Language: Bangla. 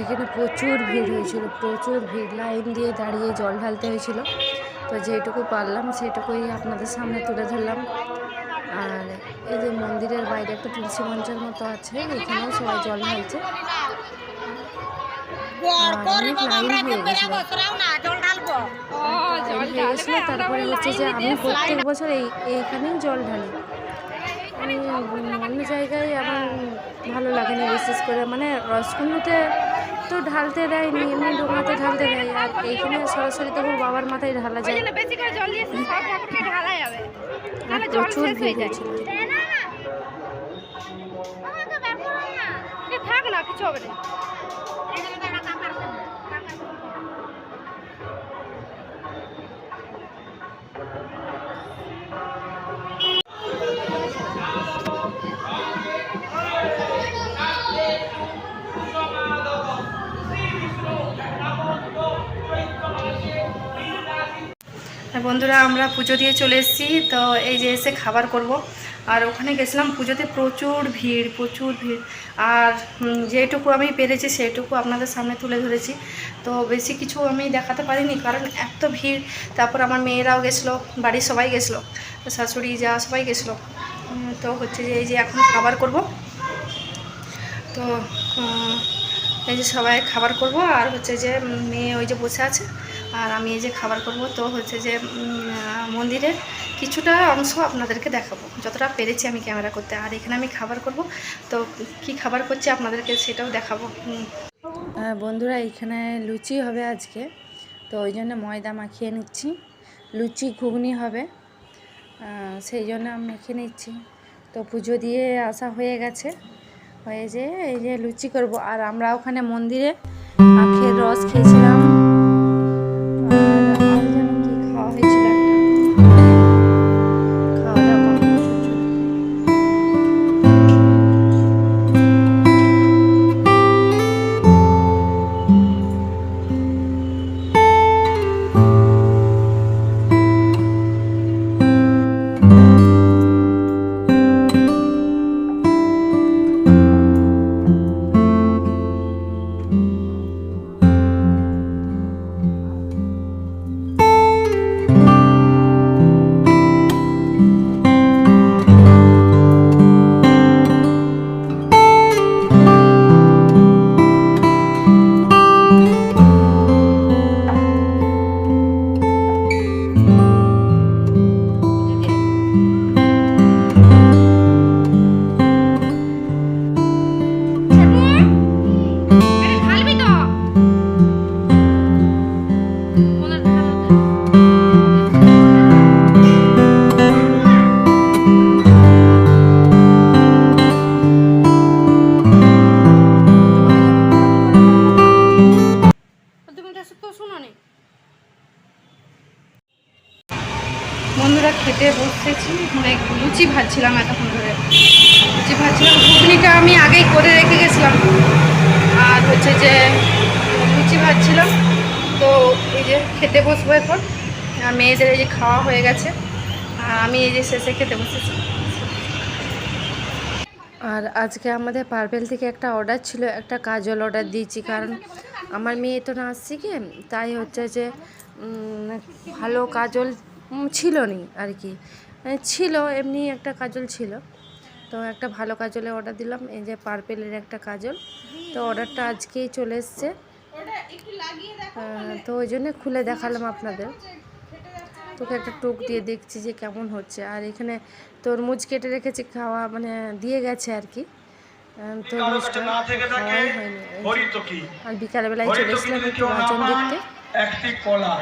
এখানে প্রচুর ভিড় হয়েছিল প্রচুর ভিড়। লাইন দিয়ে দাঁড়িয়ে জল ঢালতে হয়েছিল। তো যেটুকু পারলাম সেটুকুই আপনাদের সামনে তুলে ধরলাম। আর এই যে মন্দিরের বাইরে একটা তুলসী মঞ্চের মতো আছে এখানেও সবাই জল ঢালছে। আর অনেক লাইন হয়ে গেছিল। লাইন হয়ে গেছিল তারপরে হচ্ছে যে আমি প্রত্যেক বছর এই এইখানেই জল ঢালি। আমি অন্য জায়গায় আমার ভালো লাগে না বিশেষ করে। মানে রসকুন্ডুতে তো ঢালতে দেয়নি এমনি ডোঙাতে ঢালতে দেয়। আর এইখানে সরাসরি তো বাবার মাথায় ঢালা যায়। আর প্রচুর ভিড় হয়েছিল। থাক না কিছু হবে না। বন্ধুরা, আমরা পুজো দিয়ে চলে এসেছি। তো এই যে এসে খাবার করব। আর ওখানে গেছিলাম পুজোতে প্রচুর ভিড় প্রচুর ভিড়। আর যেটুকু আমি পেরেছি সেটুকু আপনাদের সামনে তুলে ধরেছি। তো বেশি কিছু আমি দেখাতে পারিনি, কারণ এত ভিড়। তারপর আমার মেয়েরাও গেছিল, বাড়ির সবাই গেছিল, শাশুড়ি যা সবাই গেছিল। তো হচ্ছে যে এই যে এখন খাবার করব। তো এই যে সবাই খাবার করব আর হচ্ছে যে মেয়ে ওই যে বসে আছে আর আমি এই যে খাবার করব। তো হচ্ছে যে মন্দিরের কিছুটা অংশ আপনাদেরকে দেখাবো। যতটা পেরেছি আমি ক্যামেরা করতে। আর এখানে আমি খাবার করব। তো কি খাবার করছি আপনাদেরকে সেটাও দেখাবো। হ্যাঁ, বন্ধুরা এখানে লুচি হবে আজকে। তো ওই জন্য ময়দা মাখিয়ে নিচ্ছি। লুচি ঘুগনি হবে। সেই জন্য আমি মেখে নিচ্ছি। তো পুজো দিয়ে আসা হয়ে গেছে। হয়ে যে এই যে লুচি করব। আর আমরা ওখানে মন্দিরে আখের রস খেয়েছিলাম। বন্ধুরা খেতে বসেছি। মানে লুচি ভাজছিলাম এতক্ষণ ধরে। লুচি ভাজছিলাম। ঘুগনিটা আমি আগেই করে রেখে গেছিলাম। আর হচ্ছে যে লুচি ভাজছিলাম। তো এই যে খেতে বসবো এখন। মেয়েদের এই যে খাওয়া হয়ে গেছে। আমি এই যে শেষে খেতে বসেছি। আর আজকে আমাদের পার্পেল থেকে একটা অর্ডার ছিল। একটা কাজল অর্ডার দিয়েছি। কারণ আমার মেয়ে তো নাচ শিখে তাই হচ্ছে যে ভালো কাজল ছিল নি আর কি। মানে ছিল এমনি একটা কাজল ছিল। তো একটা ভালো কাজলে অর্ডার দিলাম এই যে পার্পেলের একটা কাজল। তো অর্ডারটা আজকেই চলে এসছে। তো ওই জন্য খুলে দেখালাম আপনাদের। তোকে একটা টোক দিয়ে দেখছি যে কেমন হচ্ছে। আর এখানে তরমুজ কেটে রেখেছি খাওয়া মানে দিয়ে গেছে আর কি। তরমুজটা খাওয়াই হয়নি। আর বিকালবেলায় চলে এসেছিলাম একটু বাচন দেখতে। একটি কলা